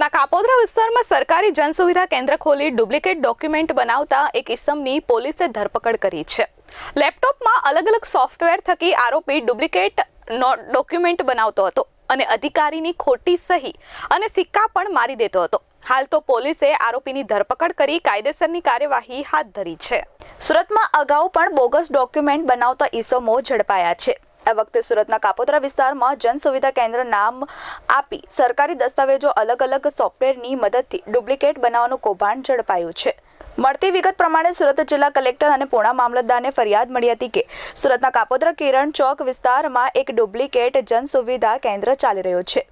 સુરતના કાપોદ્રા વિસ્તારમાં સરકારી જન સુવિધા કેન્દ્ર ખોલી ડુપ્લિકેટ ડોક્યુમેન્ટ બનાવતા એક ઇસમની પોલીસે ધરપકડ કરી છે. લેપટોપમાં અલગ અલગ સોફ્ટવેર થકી આરોપી ડુપ્લિકેટ ડોક્યુમેન્ટ બનાવતો હતો અને અધિકારીની ખોટી સહી અને સિક્કા પણ મારી દેતો હતો. હાલ તો પોલીસે આરોપીની ધરપકડ કરી કાયદેસરની કાર્યવાહી હાથ ધરી છે. સુરતમાં અગાઉ પણ બોગસ ડોક્યુમેન્ટ બનાવતા ઈસમો ઝડપાયા છે. આ વખતે સુરતના કાપોદ્રા વિસ્તારમાં જન સુવિધા કેન્દ્ર નામ આપી સરકારી દસ્તાવેજો અલગ અલગ સોફ્ટવેરની મદદથી ડુપ્લિકેટ બનાવવાનું કૌભાંડ ઝડપાયું છે. મળતી વિગત પ્રમાણે સુરત જિલ્લા કલેક્ટર અને પૂણા મામલતદારને ફરિયાદ મળી હતી કે સુરતના કાપોદ્રા કિરણ ચોક વિસ્તારમાં એક ડુપ્લિકેટ જન સુવિધા કેન્દ્ર ચાલી રહ્યું છે.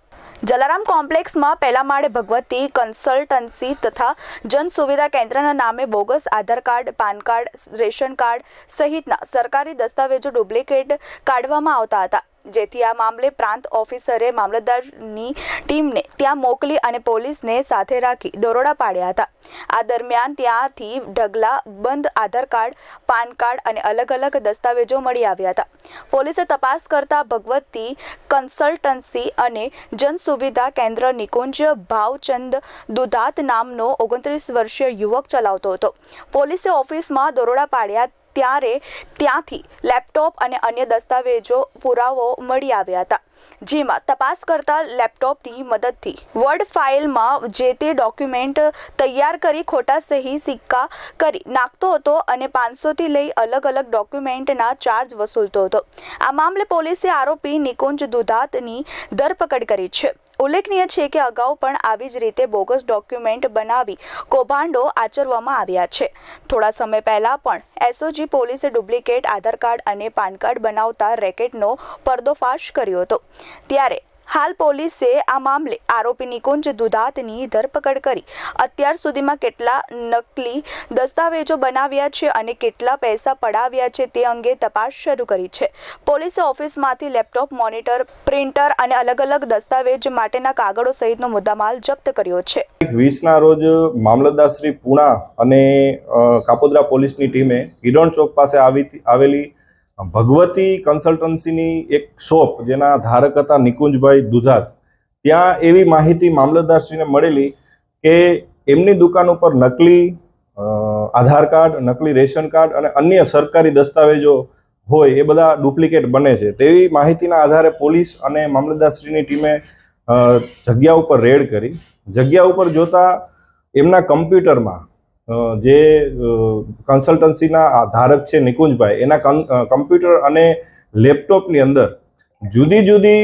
જલારામ કોમ્પ્લેક્સમાં પહેલા માળે ભગવતી કન્સલ્ટન્સી તથા જન સુવિધા કેન્દ્રના નામે bogus Aadhaar card, PAN card, ration card સહિતના સરકારી દસ્તાવેજો ડુપ્લિકેટ કાઢવામાં આવતા હતા. જેથી આ મામલે પ્રાંત ઓફિસરે મામલતદારની ટીમને ત્યાં મોકલી અને પોલીસને સાથે રાખી દરોડા પાડ્યા હતા. આ દરમિયાન ત્યાંથી ઢગલા બંધ, આધાર કાર્ડ, પાન કાર્ડ અને અલગ અલગ દસ્તાવેજો મળી આવ્યા હતા. પોલીસે તપાસ કરતા ભગવતી કન્સલ્ટન્સી અને જન સુવિધા કેન્દ્ર નિકુંજ ભાવચંદ દુધાત નામનો ઓગણત્રીસ વર્ષીય યુવક ચલાવતો હતો. પોલીસે ઓફિસમાં દરોડા પાડ્યા ત્યારે ત્યાંથી લેપટોપ અને અન્ય દસ્તાવેજો પુરાવો મળી આવ્યા હતા, જેમાં તપાસ કરતા લેપટોપની મદદથી વર્ડ ફાઇલમાં જે તે ડોક્યુમેન્ટ તૈયાર કરી ખોટા સહી સિક્કા કરી નાખતો હતો અને પાંચસોથી લઈ અલગ અલગ ડોક્યુમેન્ટના ચાર્જ વસૂલતો હતો. આ મામલે પોલીસે આરોપી નિકુંજ દુધાતની ધરપકડ કરી છે. ઉલ્લેખનીય છે કે અગાઉ પણ આવી જ રીતે બોગસ ડોક્યુમેન્ટ બનાવી કૌભાંડો આચરવામાં આવ્યા છે. થોડા સમય પહેલા પણ એસઓજી પોલીસે ડુપ્લિકેટ આધાર કાર્ડ અને પાન કાર્ડ બનાવતા રેકેટનો પર્દોફાશ કર્યો હતો. ત્યારે હાલ પોલીસે આ મામલે આરોપી નિકુંજ દુધાતની ધરપકડ કરી. અત્યાર સુધીમાં કેટલા નકલી દસ્તાવેજો બનાવ્યા છે અને કેટલા પૈસા પડાવ્યા છે તે અંગે તપાસ શરૂ કરી છે. પોલીસે ઓફિસમાંથી લેપટોપ, મોનિટર, પ્રિન્ટર અને અલગ અલગ દસ્તાવેજ માટેના કાગળો સહિતનો મુદ્દામાલ જપ્ત કર્યો છે. વીસના રોજ મામલતદાર શ્રી પુણા અને કાપોદરા પોલીસની ટીમે હિરણ ચોક પાસે આવી, આવેલી ભગવતી કન્સલ્ટન્સીની એક શોપ જેના ધારક હતા નિકુંજભાઈ દુધાત, ત્યાં એવી માહિતી મામલતદારશ્રીને મળેલી કે એમની દુકાન ઉપર નકલી આધાર કાર્ડ, નકલી રેશન કાર્ડ અને અન્ય સરકારી દસ્તાવેજો હોય એ બધા ડુપ્લિકેટ બને છે. તેવી માહિતીના આધારે પોલીસ અને મામલતદારશ્રીની ટીમે જગ્યા ઉપર રેડ કરી. જગ્યા ઉપર જોતા એમના કમ્પ્યુટરમાં જે કન્સલ્ટન્સીના ધારક છે નિકુંજભાઈ, એના કમ્પ્યુટર અને લેપટોપની અંદર જુદી જુદી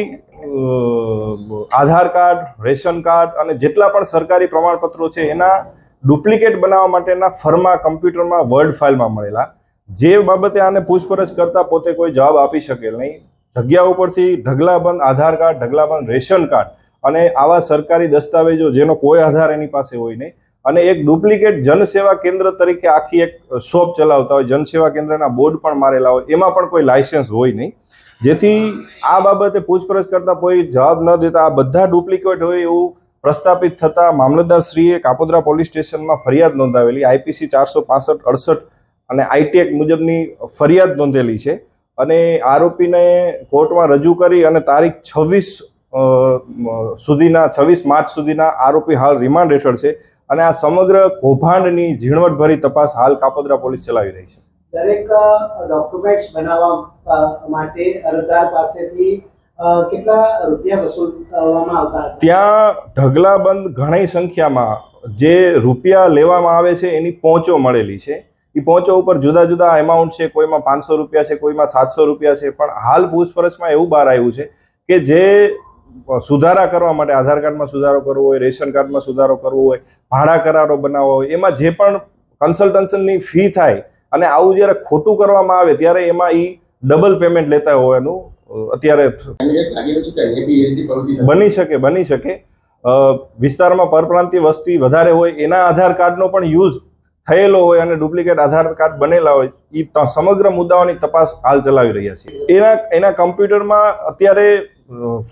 આધાર કાર્ડ, રેશન કાર્ડ અને જેટલા પણ સરકારી પ્રમાણપત્રો છે, એના ડુપ્લિકેટ બનાવવા માટેના ફર્મા કમ્પ્યુટરમાં વર્ડ ફાઇલમાં મળેલા. જે બાબતે આને પૂછપરછ કરતા પોતે કોઈ જવાબ આપી શકેલ નહીં. જગ્યા ઉપરથી ઢગલાબંધ આધાર કાર્ડ, ઢગલાબંધ રેશન કાર્ડ અને આવા સરકારી દસ્તાવેજો જેનો કોઈ આધાર એની પાસે હોય નહીં. અને એક ડુપ્લિકેટ જનસેવા કેન્દ્ર તરીકે આખી એક શોપ ચલાવતા હોય, જનસેવા કેન્દ્રના બોર્ડ પણ મારેલા હોય, એમાં પણ કોઈ લાયસન્સ હોય નહીં. જેથી આ બાબતે પૂછપરછ કરતા કોઈ જવાબ ન દેતા આ બધા ડુપ્લિકેટ હોય એવું પ્રસ્થાપિત થતા મામલતદારશ્રીએ કાપોદ્રા પોલીસ સ્ટેશનમાં ફરિયાદ નોંધાવેલી, આઈપીસી ચારસો પાસઠ, અડસઠ અને આઈટીએક મુજબની ફરિયાદ નોંધેલી છે. અને આરોપીને કોર્ટમાં રજૂ કરી અને તારીખ છવ્વીસ સુધીના, છવ્વીસ માર્ચ સુધીના આરોપી હાલ રિમાન્ડ હેઠળ છે. અને આ સમગ્ર કૌભાંડની ઝીણવટભરી તપાસ હાલ કાપોદ્રા પોલીસ ચલાવી રહી છે. દરેક ડોક્યુમેન્ટ્સ બનાવવા માટે અરજદાર પાસેથી કેટલા રૂપિયા વસૂલવામાં આવતા ત્યાં ઢગલાબંધ ઘણી સંખ્યામાં જે રૂપિયા લેવામાં આવે છે એની પહોંચો મળેલી છે. એ પહોંચો ઉપર જુદા જુદા એમાઉન્ટ છે કોઈમાં પાંચસો રૂપિયા છે કોઈમાં સાતસો રૂપિયા છે પણ હાલ પૂછપરછમાં એવું બહાર આવ્યું છે કે જે સુધારા કરવા માટે આધાર કાર્ડમાં સુધારો કરવો હોય રેશન કાર્ડમાં સુધારો કરવો હોય ભાડા કરારો બનાવવો હોય એમાં જે પણ કન્સલ્ટન્સની ફી થાય અને આવું જ્યારે ખોટું કરવામાં આવે ત્યારે એમાં એ ડબલ પેમેન્ટ લેતા હોવાનું અત્યારે. બની શકે બની શકે વિસ્તારમાં પરપ્રાંતીય વસ્તી વધારે હોય એના આધાર કાર્ડનો પણ યુઝ થયેલો હોય અને ડુપ્લિકેટ આધાર કાર્ડ બનેલા હોય એ સમગ્ર મુદ્દાઓની તપાસ હાલ ચલાવી રહ્યા છે એના એના કમ્પ્યુટરમાં અત્યારે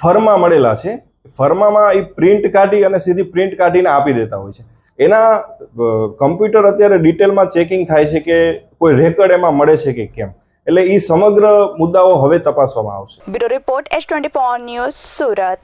ફર્મા મળેલા છે. ફર્મામાં એ પ્રિન્ટ કાઢી અને સીધી પ્રિન્ટ કાઢીને આપી દેતા હોય છે. એના કમ્પ્યુટર અત્યારે ડિટેલમાં ચેકિંગ થાય છે કે કોઈ રેકર્ડ એમાં મળે છે કે કેમ. એટલે એ સમગ્ર મુદ્દાઓ હવે તપાસવામાં આવશે. Bureau report S twenty news Surat.